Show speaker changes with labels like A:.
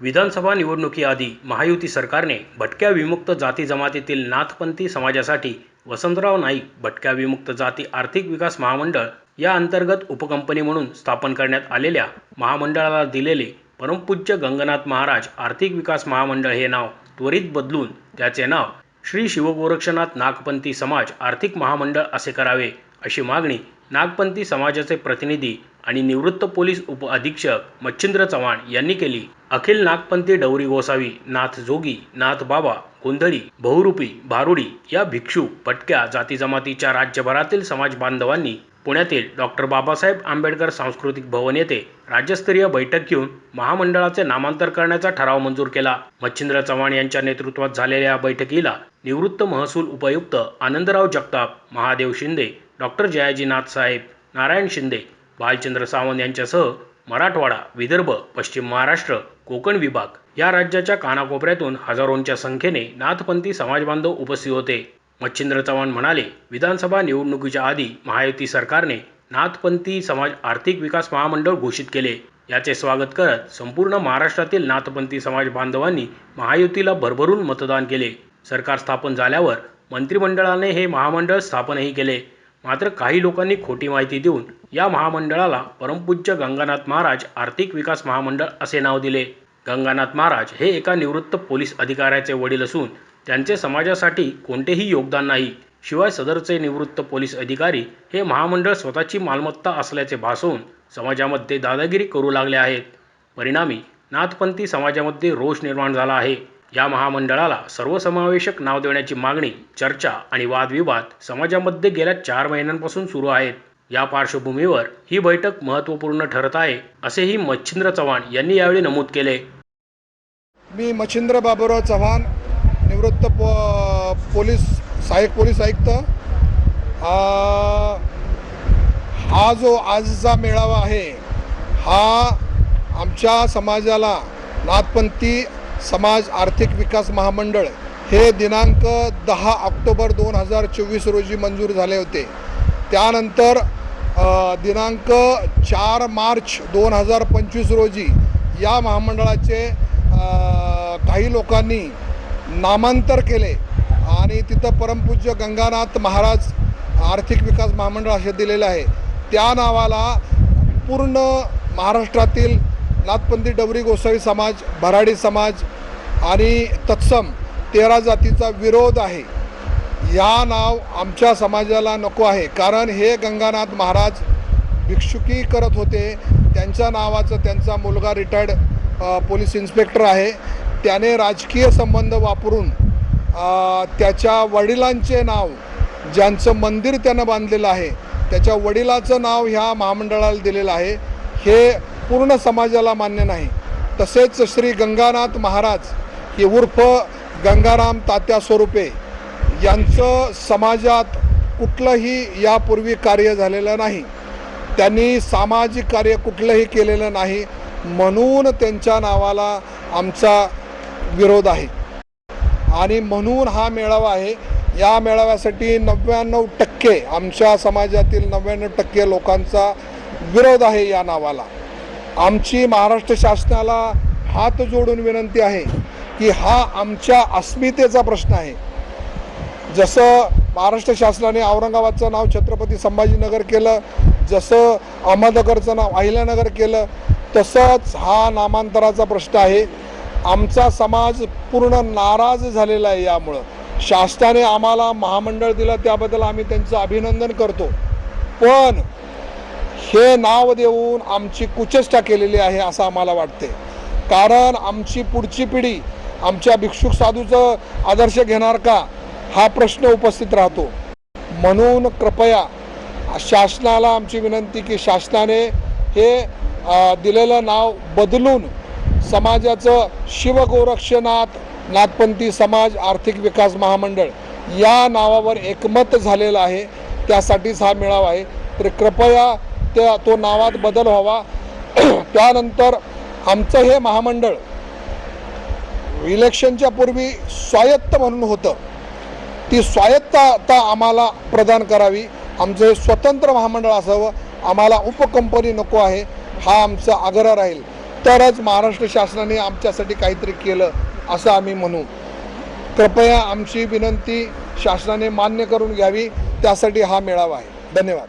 A: विधानसभा निवडणुकीआधी महायुती सरकारने भटक्या विमुक्त जाती जमातीतील नाथपंथी समाजासाठी वसंतराव नाईक भटक्या विमुक्त जाती आर्थिक विकास महामंडळ या अंतर्गत उपकंपनी म्हणून स्थापन करण्यात आलेल्या महामंडळाला दिलेले परमपूज्य गंगनाथ महाराज आर्थिक विकास महामंडळ हे नाव त्वरित बदलून त्याचे नाव श्री शिवगोरक्षनाथ नागपंथी समाज आर्थिक महामंडळ असे करावे अशी मागणी नागपंथी समाजाचे प्रतिनिधी आणि निवृत्त पोलीस उप अधीक्षक मच्छिंद्र चव्हाण यांनी केली. अखिल नागपंथी डवरी गोसावी नाथ जोगी नाथ बाबा गोंधळी बहुरूपी भारुडी या भिक्षू पटक्या जाती जमातीच्या राज्यभरातील समाज बांधवांनी पुण्यातील डॉक्टर बाबासाहेब आंबेडकर सांस्कृतिक भवन येथे राज्यस्तरीय बैठक घेऊन महामंडळाचे नामांतर करण्याचा ठराव मंजूर केला. मच्छिंद्र चव्हाण यांच्या नेतृत्वात झालेल्या या बैठकीला निवृत्त महसूल उपायुक्त आनंदराव जगताप महादेव शिंदे डॉक्टर जयाजी नाथ साहेब नारायण शिंदे भालचंद्र सावंत यांच्यासह मराठवाडा विदर्भ पश्चिम महाराष्ट्र कोकण विभाग या राज्याच्या कानाकोपऱ्यातून हजारोंच्या संख्येने नाथपंथी समाजबांधव उपस्थित होते. मच्छिंद्र चव्हाण म्हणाले विधानसभा निवडणुकीच्या आधी महायुती सरकारने नाथपंथी समाज आर्थिक विकास महामंडळ घोषित केले. याचे स्वागत करत संपूर्ण महाराष्ट्रातील नाथपंथी समाज बांधवांनी महायुतीला भरभरून मतदान केले. सरकार स्थापन झाल्यावर मंत्रिमंडळाने हे महामंडळ स्थापनही केले. मात्र काही लोकांनी खोटी माहिती देऊन या महामंडळाला परमपूज्य गंगानाथ महाराज आर्थिक विकास महामंडळ असे नाव दिले. गंगानाथ महाराज हे एका निवृत्त पोलीस अधिकाऱ्याचे वडील असून त्यांचे समाजासाठी कोणतेही योगदान नाही. शिवाय सदरचे निवृत्त पोलीस अधिकारी हे महामंडळ स्वतःची मालमत्ता असल्याचे भासवून समाजामध्ये दादागिरी करू लागले आहेत. परिणामी नाथपंथी समाजामध्ये रोष निर्माण झाला आहे. या महामंडळाला सर्वसमावेशक नाव देण्याची मागणी चर्चा आणि वादविवाद समाजामध्ये गेल्या चार महिन्यांपासून सुरू आहेत. या पार्श्वभूमीवर ही बैठक महत्त्वपूर्ण ठरत आहे असेही मच्छिंद्र चव्हाण यांनी यावेळी नमूद केले.
B: मी मच्छिंद्र बाबूराव चव्हाण निवृत्त पो पोलीस सहाय्यक पोलीस आयुक्त. हा जो आजचा मेळावा आहे हा आमच्या समाजाला नाथपंथी समाज आर्थिक विकास महामंडळ हे दिनांक दहा ऑक्टोबर दोन हजार चोवीस रोजी मंजूर झाले होते. त्यानंतर दिनांक चार मार्च दोन हजार पंचवीस रोजी या महामंडळाचे काही लोकांनी नामांतर केले आणि तिथं परमपूज्य गंगानाथ महाराज आर्थिक विकास महामंडळ असे दिलेलं आहे. त्या नावाला पूर्ण महाराष्ट्रातील नाथपंथी डबरी गोसावी समाज भराडी समाज आणि तत्सम तेरा जातीचा विरोध आहे. या नाव आमच्या समाजाला नको आहे. कारण हे गंगानाथ महाराज भिक्षुकी करत होते. त्यांच्या नावाचं त्यांचा मुलगा रिटायर्ड पोलीस इन्स्पेक्टर आहे. त्याने राजकीय संबंध वापरून त्याच्या वडिलांचे नाव ज्यांचं मंदिर त्यानं बांधलेलं आहे त्याच्या वडिलाचं नाव ह्या महामंडळाला दिलेलं आहे. हे पूर्ण समाजाला मान्य नाही. तसेच श्री गंगानाथ महाराज हे उर्फ गंगाराम तात्या स्वरूपे यांचं समाजात कुठलंही यापूर्वी कार्य झालेलं नाही. त्यांनी सामाजिक कार्य कुठलंही केलेलं नाही म्हणून त्यांच्या नावाला आमचा विरोध आहे. आणि म्हणून हा मेळावा आहे. या मेळाव्यासाठी नव्याण्णव टक्के आमच्या समाजातील नव्याण्णव टक्के लोकांचा विरोध आहे या नावाला. आमची महाराष्ट्र शासनाला हात जोडून विनंती आहे की हा आमच्या अस्मितेचा प्रश्न आहे. जसं महाराष्ट्र शासनाने औरंगाबादचं नाव छत्रपती संभाजीनगर केलं जसं अहमदनगरचं नाव अहिल्यानगर केलं तसंच हा नामांतराचा प्रश्न आहे. आमचा समाज पूर्ण नाराज झालेला आहे यामुळं. शासनाने आम्हाला महामंडळ दिलं त्याबद्दल आम्ही त्यांचं अभिनंदन करतो. पण हे नाव देऊन आमची कुचेष्टा केलेली आहे असं आम्हाला वाटते. कारण आमची पुढची पिढी आमच्या भिक्षुक साधूचं आदर्श घेणार का हा प्रश्न उपस्थित राहतो. म्हणून कृपया शासनाला आमची विनंती की शासनाने हे दिलेलं नाव बदलून समाजाचं शिवगोरक्षनाथ नाथपंथी समाज आर्थिक विकास महामंडळ या नावावर एकमत झालेलं आहे. त्यासाठीच हा मेळावा आहे. तर कृपया त्या तो नावात बदल व्हावा. त्यानंतर आमचं हे महामंडळ इलेक्शनच्या पूर्वी स्वायत्त म्हणून होतं. ती स्वायत्तता आम्हाला प्रदान करावी. आमचं हे स्वतंत्र महामंडळ असावं. आम्हाला उपकंपनी नको आहे. हा आमचा आग्रह राहील. तरच महाराष्ट्र शासनाने आमच्यासाठी काहीतरी केलं असं आम्ही म्हणू. कृपया आमची विनंती शासनाने मान्य करून घ्यावी. त्यासाठी हा मेळावा आहे. धन्यवाद.